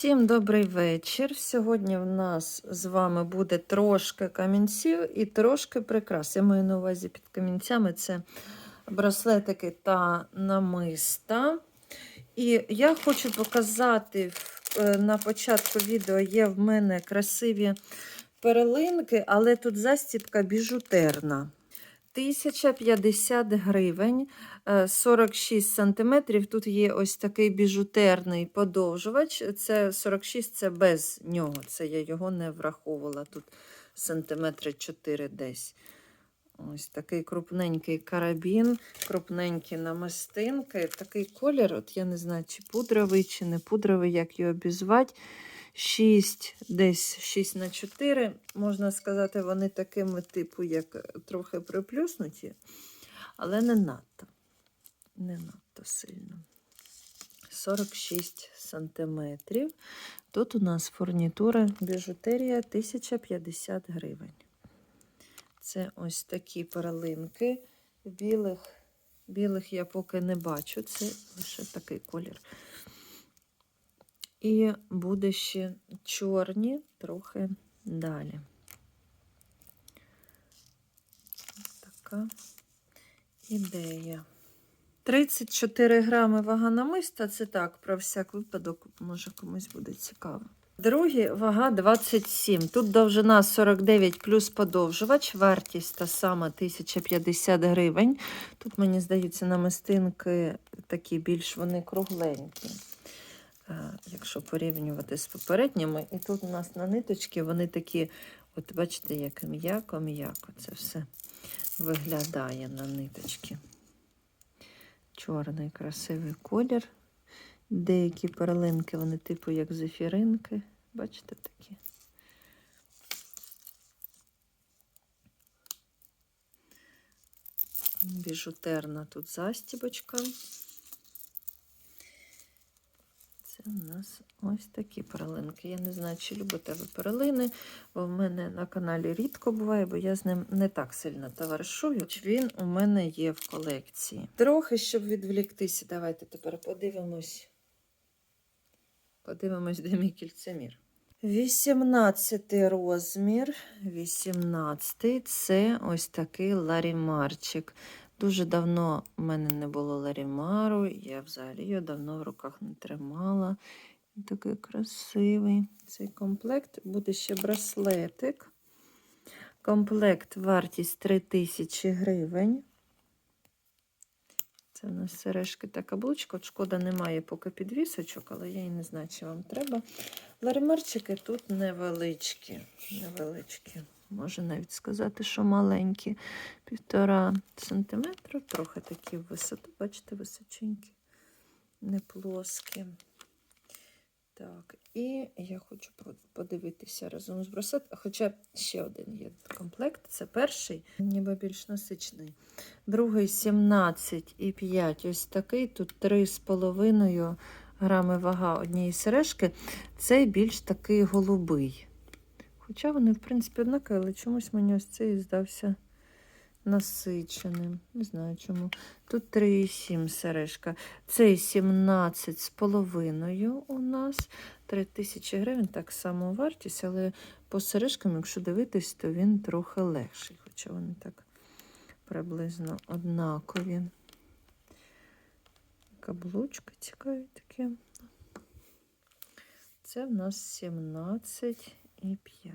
Всім добрий вечір. Сьогодні в нас з вами буде трошки камінців і трошки прикрас. Я маю на увазі під камінцями це браслетики та намиста. І я хочу показати е, на початку відео є в мене красиві перлинки, але тут застібка біжутерна. 1050 гривень, е, 46 сантиметрів. Тут є ось такий біжутерний подовжувач. Це 46 це без нього. Це я його не враховувала. Тут сантиметри 4 десь. Ось такий крупненький карабін, крупненькі намистинки. Такий колір, от я не знаю, чи пудровий, чи не пудровий, як його обізвати. 6, десь 6 на 4, можна сказати, вони такими, типу, як трохи приплюснуті, але не надто. Не надто сильно. 46 сантиметрів. Тут у нас фурнітура біжутерія 1050 гривень. Це ось такі перлинки. Білих, білих я поки не бачу, це лише такий колір. І буде ще чорні трохи далі. Така ідея. 34 грами вага намиста, це так, про всяк випадок, може комусь буде цікаво. Другі вага 27. Тут довжина 49 плюс подовжувач, вартість та сама 1050 гривень. Тут, мені здається, намистинки такі більш вони кругленькі. Е, Якщо порівнювати з попередніми, і тут у нас на ниточки вони такі, от бачите, як м'яко-м'яко це все виглядає на ниточки. Чорний красивий колір. Деякі перлинки, вони типу як зефіринки. Бачите такі? Біжутерна тут застібочка. Це у нас ось такі перлинки. Я не знаю, чи любите ви перлини, бо в мене на каналі рідко буває, бо я з ним не так сильно товаришую. Він у мене є в колекції. Трохи, щоб відвліктися, давайте тепер подивимось. Подивимось, де мій кільцемір. 18 розмір. 18 це ось такий ларімарчик. Дуже давно в мене не було ларімару, я взагалі його давно в руках не тримала. Він такий красивий. Цей комплект буде ще браслетик. Комплект вартість 3000 гривень. Це у нас сережки та каблучка. От шкода, немає поки підвісочок, але я і не знаю, чи вам треба. Ларимарчики тут невеличкі. невеличкі. Можу навіть сказати, що маленькі. Півтора сантиметра, трохи такі в висоту, бачите, височенькі, не плоскі. Так, і я хочу подивитися разом з браслет. Хоча ще один є комплект. Це перший, ніби більш насичений. Другий 17,5. Ось такий. Тут 3,5 грами вага однієї сережки. Цей більш такий голубий. Хоча вони, в принципі, однакові, але чомусь мені ось цей здався насиченим. Не знаю чому. Тут 3,7 сережка. Цей 17 з половиною у нас. 3000 гривень, так само вартість, але по сережкам, якщо дивитись, то він трохи легший, хоча вони так приблизно однакові. Каблучка цікаві такі. Це в нас 17 і 5.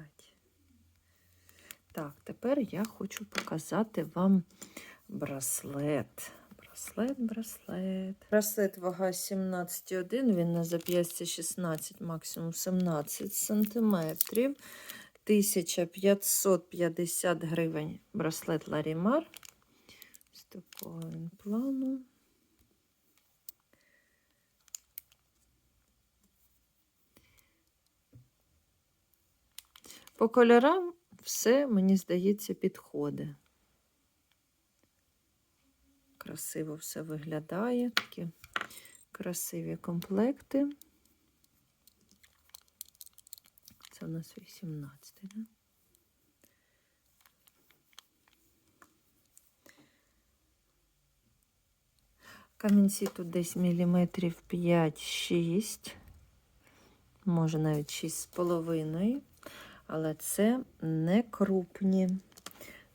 Так, тепер я хочу показати вам браслет. Браслет, браслет. Браслет вага 17,1, він на зап'ястя 16, максимум 17 сантиметрів. 1550 гривень браслет Ларімар. З такого плану. По кольорам все, мені здається, підходить. Красиво все виглядає, такі красиві комплекти. Це у нас 18, да? Камінці тут десь міліметрів 5-6. може навіть 6,5. Але це не крупні.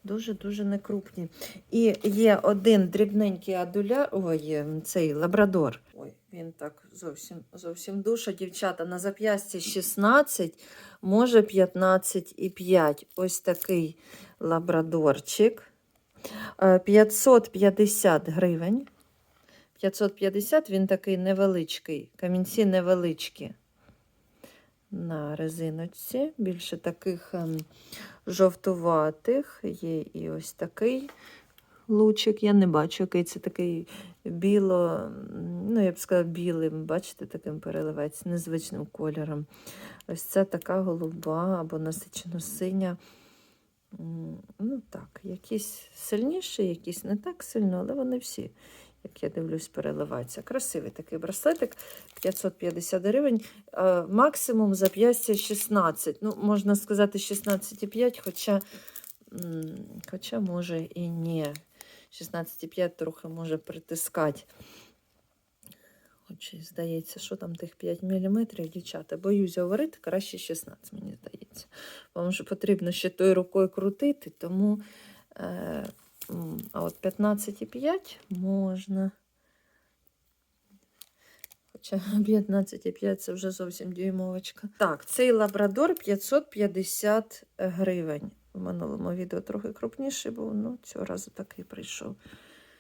Дуже-дуже не крупні. І є один дрібненький адуляр, ой, цей лабрадор. Ой, він так зовсім зовсім душа, дівчата. На зап'ясті 16, може 15,5. Ось такий лабрадорчик. Е, 550 гривень. 550 він такий невеличкий, камінці невеличкі. На резиночці. Більше таких ем, жовтуватих. Є і ось такий лучик. Я не бачу, який це такий біло, ну, я б сказала, білим, бачите, таким переливається, незвичним кольором. Ось це така голуба або насичено синя. М, Ну так, якісь сильніші, якісь не так сильно, але вони всі, як я дивлюсь, переливаються. Красивий такий браслетик, 550 гривень. Е, Максимум зап'ястя 16. Ну, можна сказати, 16,5, хоча, хоча може і ні. 16,5 трохи може притискати. Хоч здається, що там тих 5 мм, дівчата. Боюсь говорити, краще 16, мені здається. Вам же потрібно ще тою рукою крутити, тому е, а от 15,5 можна. Хоча 15,5 це вже зовсім дюймовочка. Так, цей лабрадор 550 гривень. В минулому відео трохи крупніший був, ну цього разу такий прийшов.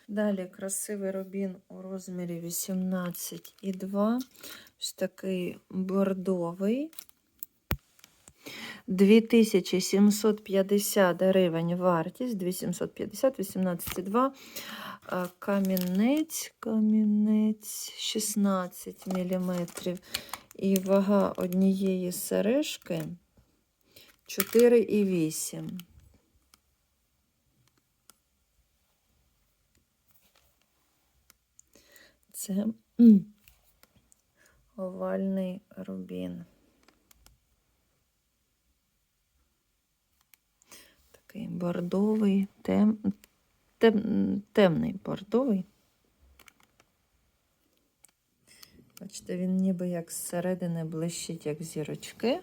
Далі красивий рубін у розмірі 18,2. Ось такий бордовий. 2750 гривень вартість, 2750, 18,2. А Камінець, камінець 16 мм. І вага однієї сережки 4,8. Це овальний рубін. Такий бордовий, тем, тем, темний бордовий. Бачите, він ніби як зсередини блищить, як зірочки.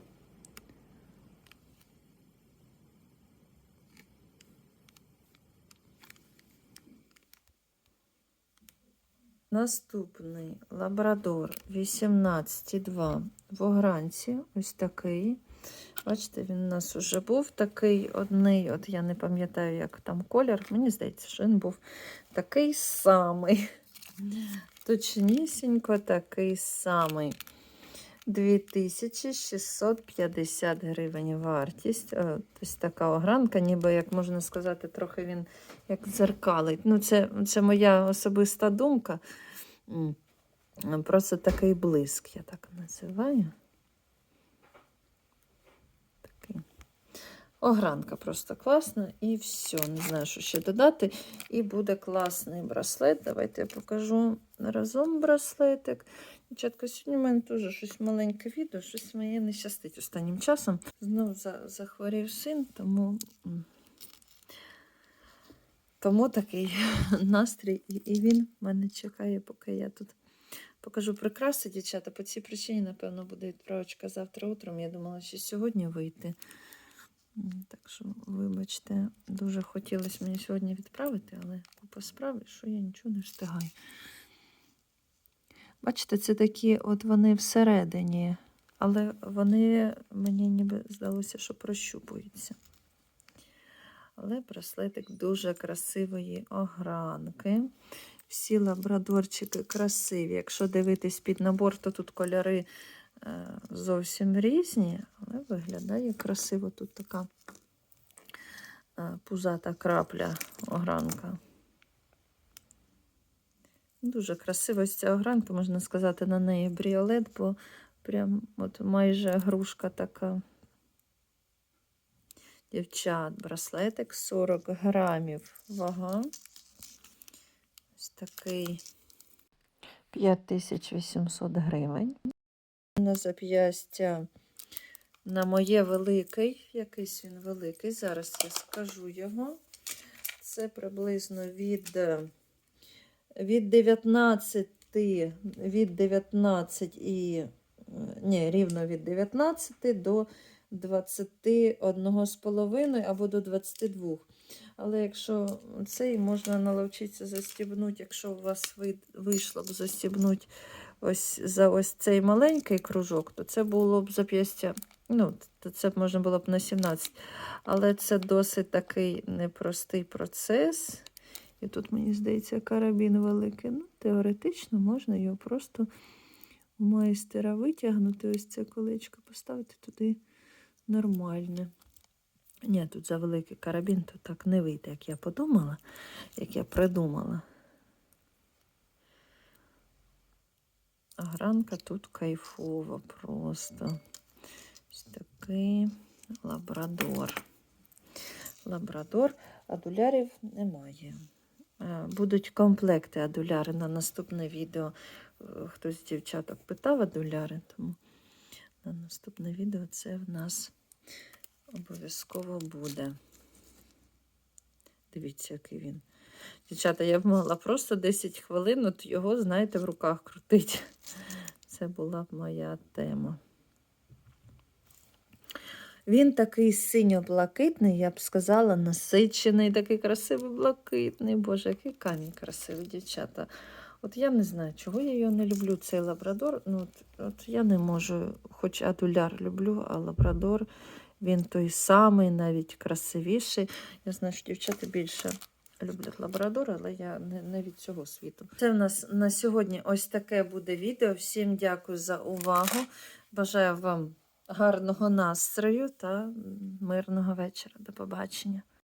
Наступний лабрадор 18,2 в огранці. Ось такий. Бачите, він у нас вже був такий одний. От я не пам'ятаю, як там колір. Мені здається, що він був такий самий. Точнісінько такий самий. 2650 гривень вартість. Е, Ось така огранка, ніби, як можна сказати, трохи він як дзеркалить. Ну, це, це моя особиста думка. Просто такий блиск, я так називаю. Огранка просто класна. І все. Не знаю, що ще додати. І буде класний браслет. Давайте я покажу разом браслетик. Дівчатка, сьогодні в мене теж щось маленьке відео, щось моє не щастить останнім часом. Знов за, захворів син, тому, тому такий настрій, і він мене чекає, поки я тут покажу прикраси, дівчата. По цій причині, напевно, буде відправочка завтра утром. Я думала, що сьогодні вийти. Так що, вибачте, дуже хотілося мені сьогодні відправити, але купа справи, що я нічого не встигаю. Бачите, це такі от вони всередині, але вони мені ніби здалося, що прощупуються. Але браслетик дуже красивої огранки. Всі лабрадорчики красиві. Якщо дивитись під набор, то тут кольори е, зовсім різні, але виглядає красиво. Тут така е, пузата крапля огранка. Дуже красива ось ця огранка, можна сказати, на неї бріолет, бо прям от майже грушка така. Дівчат, браслетик 40 грамів вага. Такий 5800 гривень. На зап'ястя на моє великий, якийсь він великий. Зараз я скажу його. Це приблизно від, від 19, від 19 і ні, рівно від 19 до 21,5 або до 22. Але якщо цей можна наловчитися застібнути, якщо у вас вийшло б застібнути ось за ось цей маленький кружок, то це було б зап'ястя. Ну, то це можна було б на 17. Але це досить такий непростий процес. І тут, мені здається, карабін великий. Ну, теоретично можна його просто у майстера витягнути, ось це колечко, поставити туди нормальне. Ні, тут за великий карабін, то так не вийде, як я подумала, як я придумала. А гранка тут кайфова просто. Ось такий лабрадор. Лабрадор, адулярів немає. Е, Будуть комплекти адуляри на наступне відео. Е, Хтось з дівчаток питав адуляри, тому на наступне відео це в нас обов'язково буде. Дивіться, який він. Дівчата, я б могла просто 10 хвилин от його, знаєте, в руках крутити. Це була б моя тема. Він такий синьо-блакитний, я б сказала, насичений, такий красивий блакитний. Боже, який камінь красивий, дівчата. От я не знаю, чого я його не люблю, цей лабрадор. Ну, от, от я не можу, хоч адуляр люблю, а лабрадор він той самий, навіть красивіший. Я знаю, що дівчата більше люблять лабрадор, але я не, не від цього світу. Це в нас на сьогодні ось таке буде відео. Всім дякую за увагу. Бажаю вам гарного настрою та мирного вечора. До побачення.